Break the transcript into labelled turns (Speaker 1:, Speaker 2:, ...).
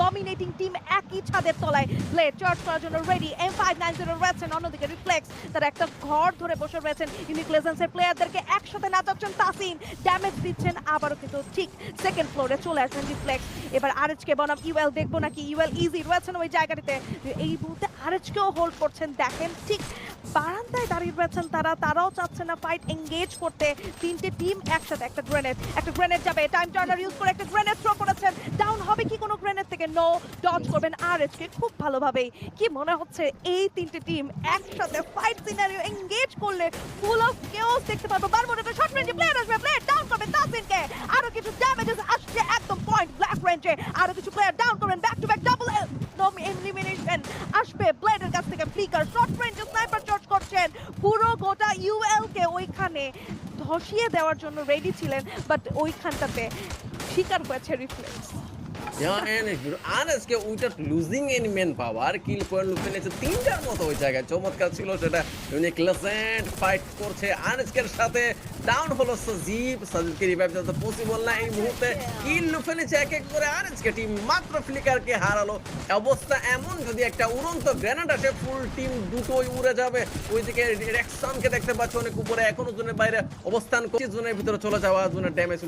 Speaker 1: Dominating team একই ছাদের তলায়। প্লে চার্জ করার জন্য ready M five nine zero রয়েছেন। অন্যদিকে রিফ্লেক্স তারা একটা ঘর ধরে বসে রয়েছেন ইউনিক প্লেয়ারদেরকে একসাথে নাচাচ্ছেন তাসিন। ড্যামেজ দিচ্ছেন আবারও কিন্তু ঠিক সেকেন্ড ফ্লোরে চলে আসেন রিফ্লেক্স এবার আরএচকে বনাম ইউএল দেখব নাকি? ইউএল ইজি রয়েছেন ওই জায়গাটিতে। এই মুহূর্তে আরএচকেও হোল্ড করছেন। দেখেন ঠিক বারান্দায় দাঁড়িয়ে রয়েছেন তারা। তারাও চাচ্ছে না ফাইট এঙ্গেজ করতে। তিনটে টিম একসাথে। একটা গ্রেনেড একটা গ্রেনেড যাবে। টাইম টার্নার ইউজ করে একটা গ্রেনেড থ্রো করেছেন। ডাউন হবে কি থেকে নো ডজ করবেন আর কে খুব ভালোভাবেই। কি মনে হচ্ছে এই তিনটে টিম একসাথে ফাইট সিনারিও এঙ্গেজ করলে ফুল অফ কেওস দেখতে পারব বারবার একটা শর্ট রেঞ্জে প্লেয়ার আসবে প্লেয়ার ডাউন করবেন তাসিনকে আরও কিছু ড্যামেজেস আসছে একদম পয়েন্ট ব্ল্যাক রেঞ্জে আরও কিছু প্লেয়ার ডাউন করবেন back to back double elimination আসবে। ব্লেডের কাছ থেকে ফ্লিকার শর্ট রেঞ্জে স্নাইপার চার্জ করছেন। পুরো গোটা ইউএল কে ওইখানে ধসিয়ে দেওয়ার জন্য রেডি ছিলেন বাট ওইখানটাতে শিকার হয়েছে Reflex
Speaker 2: RSK without losing any man power kill point লুপে নিয়েছে তিনটার মতো ওই জায়গায় চমৎকার ছিল সেটা ইউনিক ফাইট করছে সাথে ডাউন হলো সজীব সজীবকে রিভাইভ দিতে পসিবল না এই মুহূর্তে কিল লুপে নিয়েছে এক এক করে আরএসকে টিম মাত্র ফ্লিকারকে হারালো অবস্থা এমন যদি একটা উড়ন্ত গ্রেনেড আসে ফুল টিম দুটোই উড়ে যাবে ওইদিকে রেক্সনকে দেখতে পাচ্ছ অনেক উপরে এখনও জোনের বাইরে অবস্থান করছে জোনের ভিতরে চলে যাওয়া জোনের ড্যামেজ